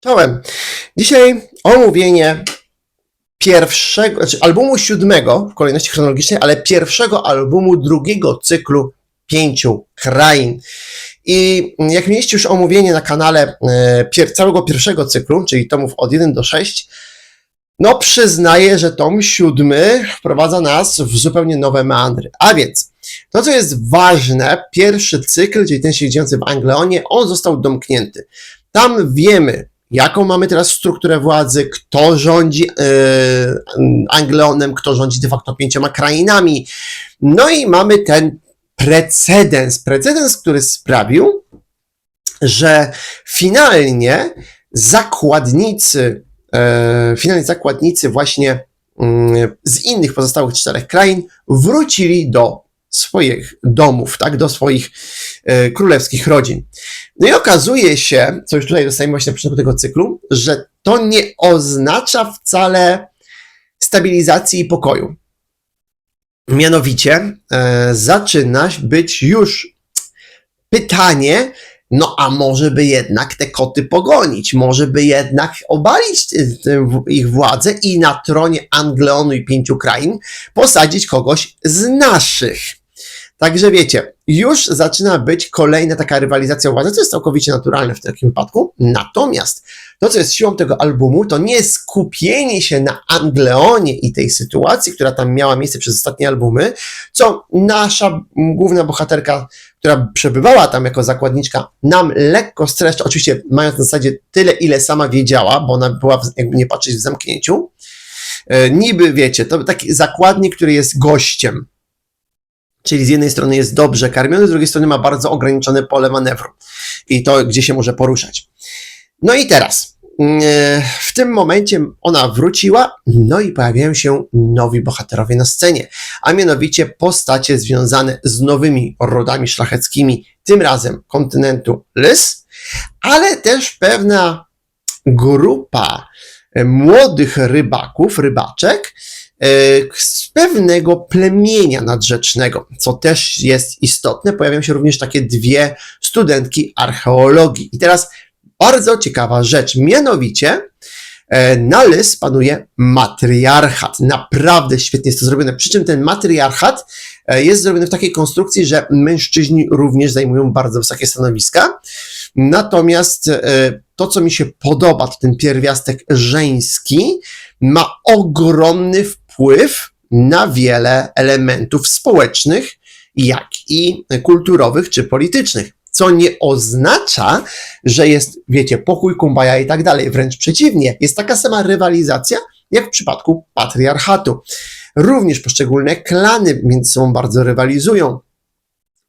Czołem. Dzisiaj omówienie pierwszego, znaczy albumu siódmego w kolejności chronologicznej, ale pierwszego albumu drugiego cyklu pięciu krain. I jak mieliście już omówienie na kanale e, pier całego pierwszego cyklu, czyli tomów od 1 do 6, no przyznaję, że tom siódmy wprowadza nas w zupełnie nowe meandry. A więc, to co jest ważne, pierwszy cykl, czyli ten się dziejący w Angleonie, on został domknięty. Tam wiemy, jaką mamy teraz strukturę władzy, kto rządzi Angleonem, kto rządzi de facto pięcioma krainami. No i mamy ten precedens, precedens, który sprawił, że finalnie zakładnicy, e, finalnie zakładnicy właśnie mm, z innych pozostałych czterech krain wrócili do swoich domów, tak, do swoich królewskich rodzin. No i okazuje się, co już tutaj dostajemy właśnie na początku tego cyklu, że to nie oznacza wcale stabilizacji i pokoju. Mianowicie e, zaczyna być już pytanie, no a może by jednak te koty pogonić, może by jednak obalić ich władzę i na tronie Angleonu i pięciu krain posadzić kogoś z naszych. Także wiecie, już zaczyna być kolejna taka rywalizacja o władzę, co jest całkowicie naturalne w takim wypadku. Natomiast to, co jest siłą tego albumu, to nie skupienie się na Angleonie i tej sytuacji, która tam miała miejsce przez ostatnie albumy, co nasza główna bohaterka, która przebywała tam jako zakładniczka, nam lekko streszcza, oczywiście mając na zasadzie tyle, ile sama wiedziała, bo ona była, jakby nie patrzeć, w zamknięciu. E, niby, wiecie, to taki zakładnik, który jest gościem, Czyli z jednej strony jest dobrze karmiony, z drugiej strony ma bardzo ograniczone pole manewru i to, gdzie się może poruszać. No i teraz, mm, w tym momencie ona wróciła, no i pojawiają się nowi bohaterowie na scenie, a mianowicie postacie związane z nowymi rodami szlacheckimi, tym razem kontynentu Lys, ale też pewna grupa e, młodych rybaków, rybaczek, e, z pewnego plemienia nadrzecznego, co też jest istotne. Pojawiają się również takie dwie studentki archeologii. I teraz bardzo ciekawa rzecz, mianowicie e, na Lys panuje matriarchat. Naprawdę świetnie jest to zrobione. Przy czym ten matriarchat e, jest zrobiony w takiej konstrukcji, że mężczyźni również zajmują bardzo wysokie stanowiska. Natomiast e, to, co mi się podoba, to ten pierwiastek żeński ma ogromny wpływ na wiele elementów społecznych, jak i kulturowych czy politycznych. Co nie oznacza, że jest, wiecie, pokój, kumbaya i tak dalej. Wręcz przeciwnie, jest taka sama rywalizacja, jak w przypadku patriarchatu. Również poszczególne klany między sobą bardzo rywalizują.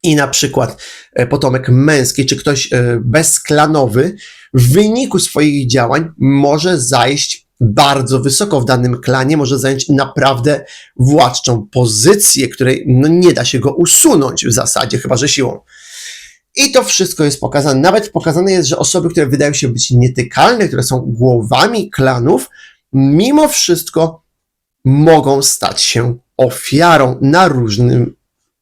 I na przykład e, potomek męski, czy ktoś e, bezklanowy, w wyniku swoich działań może zajść bardzo wysoko w danym klanie, może zająć naprawdę władczą pozycję, której no, nie da się go usunąć w zasadzie, chyba że siłą. I to wszystko jest pokazane. Nawet pokazane jest, że osoby, które wydają się być nietykalne, które są głowami klanów, mimo wszystko mogą stać się ofiarą na różnym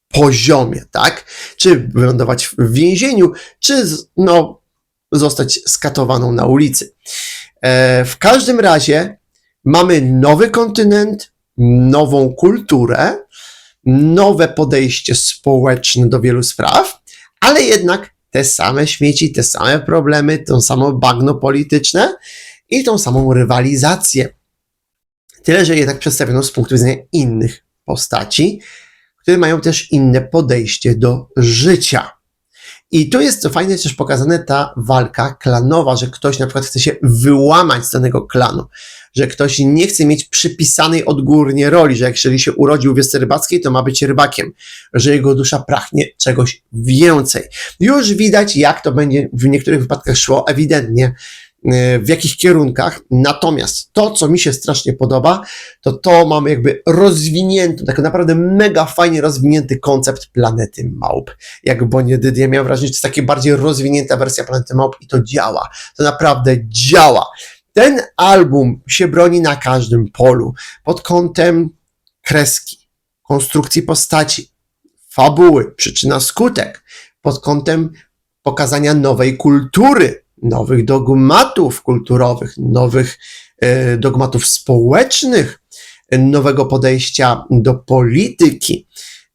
poziomie, tak? Czy wylądować w więzieniu, czy no, zostać skatowaną na ulicy. E, w każdym razie mamy nowy kontynent, nową kulturę, nowe podejście społeczne do wielu spraw, ale jednak te same śmieci, te same problemy, to samo bagno polityczne i tą samą rywalizację. Tyle, że jednak przedstawiono z punktu widzenia innych postaci, które mają też inne podejście do życia. I tu jest co fajne też pokazane ta walka klanowa, że ktoś na przykład chce się wyłamać z danego klanu, że ktoś nie chce mieć przypisanej odgórnie roli, że jak jeżeli się urodził w wiosce rybackiej, to ma być rybakiem, że jego dusza pragnie czegoś więcej. Już widać, jak to będzie w niektórych wypadkach szło, ewidentnie w jakich kierunkach. Natomiast to, co mi się strasznie podoba, to to mamy jakby rozwinięty, tak naprawdę mega fajnie rozwinięty koncept planety małp. Jak Bonie Dydia miał wrażenie, że to jest taka bardziej rozwinięta wersja planety małp i to działa. To naprawdę działa. Ten album się broni na każdym polu. Pod kątem kreski, konstrukcji postaci, fabuły, przyczyna skutek, pod kątem pokazania nowej kultury nowych dogmatów kulturowych, nowych e, dogmatów społecznych, nowego podejścia do polityki.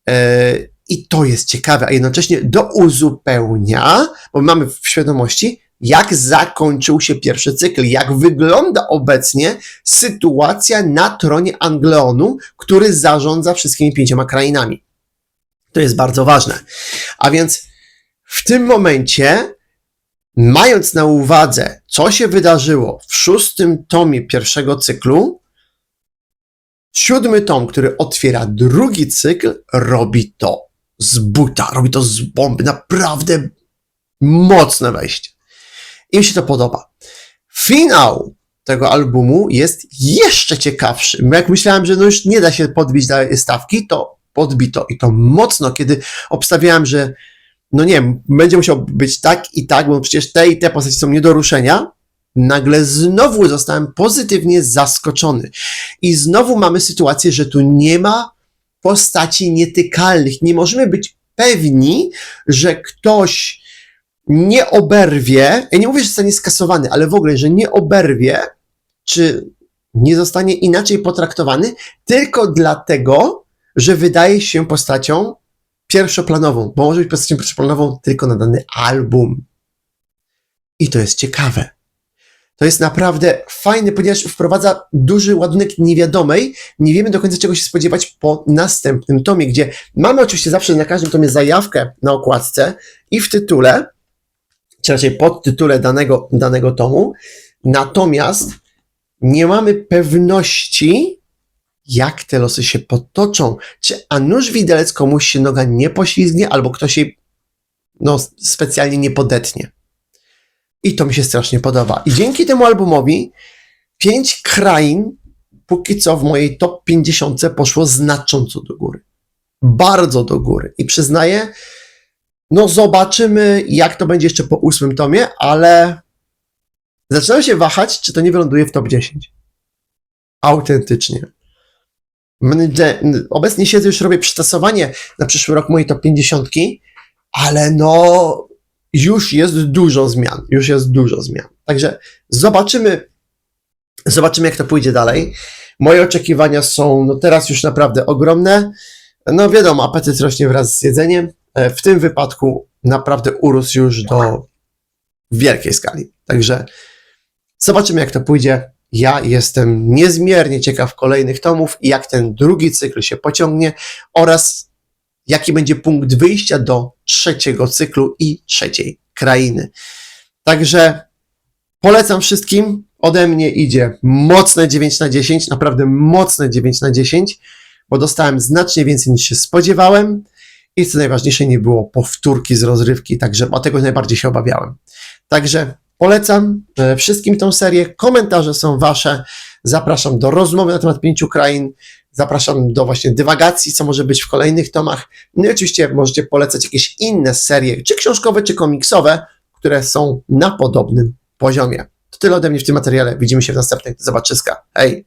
E, I to jest ciekawe, a jednocześnie do uzupełnia, bo mamy w świadomości, jak zakończył się pierwszy cykl, jak wygląda obecnie sytuacja na tronie Angleonu, który zarządza wszystkimi pięcioma krainami. To jest bardzo ważne. A więc w tym momencie, mając na uwadze, co się wydarzyło w szóstym tomie pierwszego cyklu, siódmy tom, który otwiera drugi cykl, robi to z buta, robi to z bomby. Naprawdę mocne wejście. I mi się to podoba. Finał tego albumu jest jeszcze ciekawszy. Jak myślałem, że no już nie da się podbić stawki, to podbito i to mocno, kiedy obstawiałem, że no nie wiem, będzie musiał być tak i tak, bo przecież te i te postaci są nie do ruszenia. Nagle znowu zostałem pozytywnie zaskoczony. I znowu mamy sytuację, że tu nie ma postaci nietykalnych. Nie możemy być pewni, że ktoś nie oberwie, ja nie mówię, że zostanie skasowany, ale w ogóle, że nie oberwie, czy nie zostanie inaczej potraktowany, tylko dlatego, że wydaje się postacią pierwszoplanową, bo może być postacią pierwszoplanową tylko na dany album. I to jest ciekawe. To jest naprawdę fajne, ponieważ wprowadza duży ładunek niewiadomej. Nie wiemy do końca czego się spodziewać po następnym tomie, gdzie mamy oczywiście zawsze na każdym tomie zajawkę na okładce i w tytule, czy raczej podtytule danego, danego tomu. Natomiast nie mamy pewności, jak te losy się potoczą. Czy a nuż widelec komuś się noga nie poślizgnie, albo ktoś jej no, specjalnie nie podetnie. I to mi się strasznie podoba. I dzięki temu albumowi pięć krain póki co w mojej top 50 poszło znacząco do góry. Bardzo do góry. I przyznaję, no zobaczymy, jak to będzie jeszcze po ósmym tomie, ale zaczynam się wahać, czy to nie wyląduje w top 10. Autentycznie. Obecnie siedzę, już robię przetasowanie na przyszły rok mojej top 50, ale no już jest dużo zmian. Już jest dużo zmian. Także zobaczymy, zobaczymy jak to pójdzie dalej. Moje oczekiwania są no teraz już naprawdę ogromne. No wiadomo, apetyt rośnie wraz z jedzeniem. E, W tym wypadku naprawdę urósł już do wielkiej skali. Także zobaczymy jak to pójdzie. Ja jestem niezmiernie ciekaw kolejnych tomów i jak ten drugi cykl się pociągnie oraz jaki będzie punkt wyjścia do trzeciego cyklu i trzeciej krainy. Także polecam wszystkim. Ode mnie idzie mocne 9 na 10, naprawdę mocne 9 na 10, bo dostałem znacznie więcej niż się spodziewałem i co najważniejsze, nie było powtórki z rozrywki, także o tego najbardziej się obawiałem. Także polecam e, wszystkim tą serię. Komentarze są wasze. Zapraszam do rozmowy na temat pięciu krain. Zapraszam do właśnie dywagacji, co może być w kolejnych tomach. No i oczywiście możecie polecać jakieś inne serie, czy książkowe, czy komiksowe, które są na podobnym poziomie. To tyle ode mnie w tym materiale. Widzimy się w następnych. Do zobaczyska. Hej!